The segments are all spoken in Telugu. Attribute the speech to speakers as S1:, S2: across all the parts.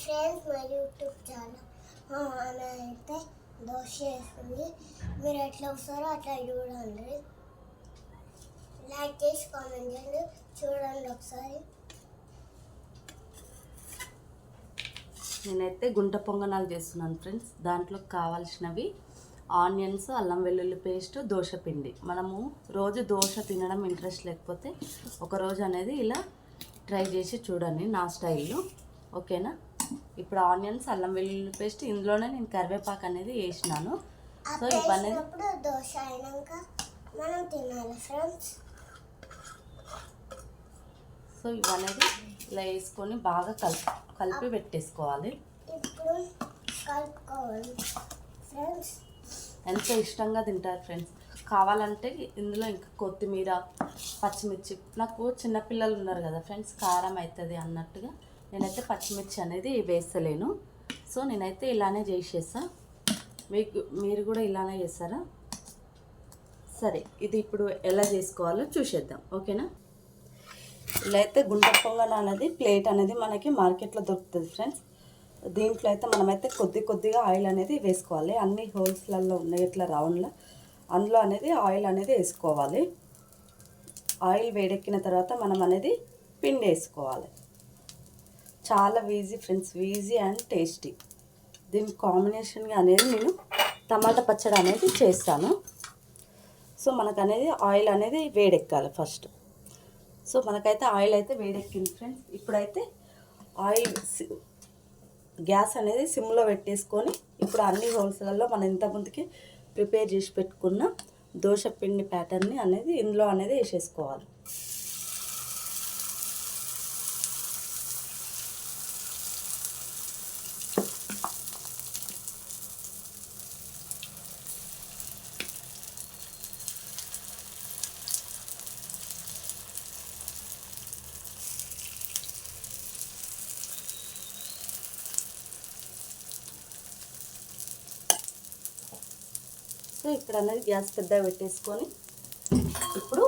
S1: ఫ్రెండ్స్ మా యూట్యూబ్ ఛానల్ మా అయితే దోశ వేస్తుంది మీరు ఎట్లా వస్తారో అట్లా చూడండి. లైక్ చేసి కామెంట్ చేయండి. చూడండి ఒకసారి.
S2: నేనైతే గుంట పొంగనాలు చేస్తున్నాను ఫ్రెండ్స్ దాంట్లో కావాల్సినవి ఆనియన్స్ అల్లం వెల్లుల్లి పేస్ట్ దోశ పిండి. మనము రోజు దోశ తినడం ఇంట్రెస్ట్ లేకపోతే ఒకరోజు అనేది ఇలా ట్రై చేసి చూడండి నా స్టైల్లో ఓకేనా? ఇప్పుడు ఆనియన్స్ అల్లం వెల్లుల్లి పేస్ట్ ఇందులోనే నేను కరివేపాకు అనేది వేసినాను. సో ఇవన్నీ
S1: దోశ అయినాక మనం తినాలి ఫ్రెండ్స్.
S2: సో ఇవనేది ఇలా వేసుకొని బాగా కలిపి కలిపి పెట్టేసుకోవాలి.
S1: ఇప్పుడు కలుపుకోవాలి ఫ్రెండ్స్.
S2: ఎంతో ఇష్టంగా తింటారు ఫ్రెండ్స్. కావాలంటే ఇందులో ఇంకా కొత్తిమీర పచ్చిమిర్చి. నాకు చిన్నపిల్లలు ఉన్నారు కదా ఫ్రెండ్స్ కారం అవుతుంది అన్నట్టుగా. నేనైతే పచ్చిమిర్చి అనేది వేస్తలేను. సో నేనైతే ఇలానే చేసేసా మీకు మీరు కూడా ఇలానే చేస్తారా? సరే ఇది ఇప్పుడు ఎలా చేసుకోవాలో చూసేద్దాం. ఓకేనా? ఇలా అయితే గుంట పొంగల్ అనేది ప్లేట్ అనేది మనకి మార్కెట్లో దొరుకుతుంది ఫ్రెండ్స్. దీంట్లో అయితే మనమైతే కొద్ది కొద్దిగా ఆయిల్ అనేది వేసుకోవాలి. అన్ని హోల్స్లలో ఉన్నాయి ఇట్లా రౌండ్లో. అందులో అనేది ఆయిల్ అనేది వేసుకోవాలి. ఆయిల్ వేడెక్కిన తర్వాత మనం అనేది పిండి వేసుకోవాలి. చాలా easy friends easy and tasty. దీని కాంబినేషన్గా అనేది నేను టమాటా పచ్చడి అనేది చేస్తాను. సో మనకు అనేది ఆయిల్ అనేది వేడెక్కాలి ఫస్ట్ సో మనకైతే ఆయిల్ అయితే వేడెక్కింది ఫ్రెండ్స్. ఇప్పుడైతే ఆయిల్ గ్యాస్ అనేది సిమ్లో పెట్టేసుకొని ఇప్పుడు అన్ని హోల్స్లలో మనం ఇంతకుముందుకి ప్రిపేర్ చేసి పెట్టుకున్న దోశ పిండి ప్యాటర్న్ని అనేది ఇందులో అనేది వేసేసుకోవాలి. సో ఇక్కడ అనేది గ్యాస్ పెద్దగా పెట్టేసుకొని ఇప్పుడు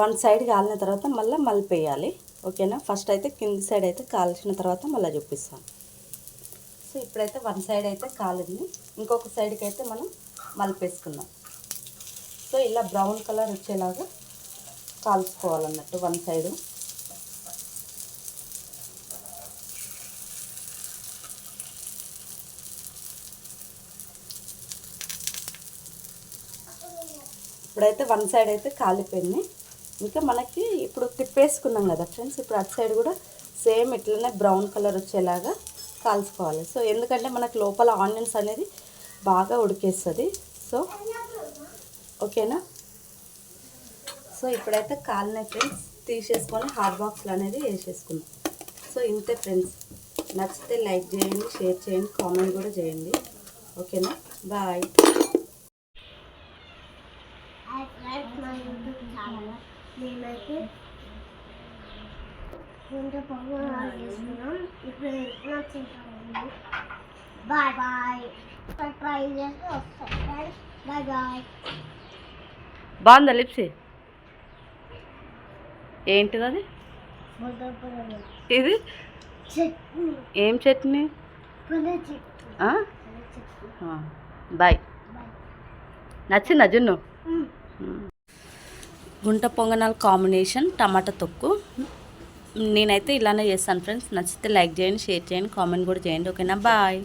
S2: వన్ సైడ్ కాలిన తర్వాత మళ్ళీ మలిపేయాలి. ఓకేనా? ఫస్ట్ అయితే కింది సైడ్ అయితే కాల్చిన తర్వాత మళ్ళీ చూపిస్తాను. సో ఇప్పుడైతే వన్ సైడ్ అయితే కాలింది. ఇంకొక సైడ్కి అయితే మనం మలిపేసుకుందాం. సో ఇలా బ్రౌన్ కలర్ వచ్చేలాగా కాల్చుకోవాలన్నట్టు వన్ సైడు. ఇప్పుడైతే వన్ సైడ్ అయితే కాలిపోయింది. ఇంకా మనకి ఇప్పుడు తిప్పేసుకున్నాం కదా ఫ్రెండ్స్ ఇప్పుడు అటు సైడ్ కూడా సేమ్ ఇట్లనే బ్రౌన్ కలర్ వచ్చేలాగా కాల్చుకోవాలి. సో ఎందుకంటే మనకి లోపల ఆనియన్స్ అనేది బాగా ఉడికేస్తుంది. సో ఓకేనా? సో ఇప్పుడైతే కాలిన ఫ్రెండ్స్ తీసేసుకొని హాట్ బాక్స్లు అనేది వేసేసుకున్నాం సో ఇంతే ఫ్రెండ్స్ నచ్చితే లైక్ చేయండి షేర్ చేయండి కామెంట్ కూడా చేయండి. ఓకేనా? బాయ్.
S1: హాయ్ ఫ్రెండ్స్ మా యూట్యూబ్ ఛానల్ మేమైతే చేస్తున్నాం ఇప్పుడు నచ్చుతామండి బాయ్ బాయ్ ట్రై చేసి వస్తాం ఫ్రెండ్స్ బాయ్ బాయ్
S2: బాగుందా లిప్సీ? ఏంటిది అది? ఇది
S1: చట్నీ.
S2: ఏం చట్నీ? బాయ్ నచ్చిందా జున్ను. గుంట పొంగనాల కాంబినేషన్ టమాటా తొక్కు. నేనైతే ఇలానే చేస్తాను ఫ్రెండ్స్. నచ్చితే లైక్ చేయండి షేర్ చేయండి కామెంట్ కూడా చేయండి. ఓకేనా? బాయ్.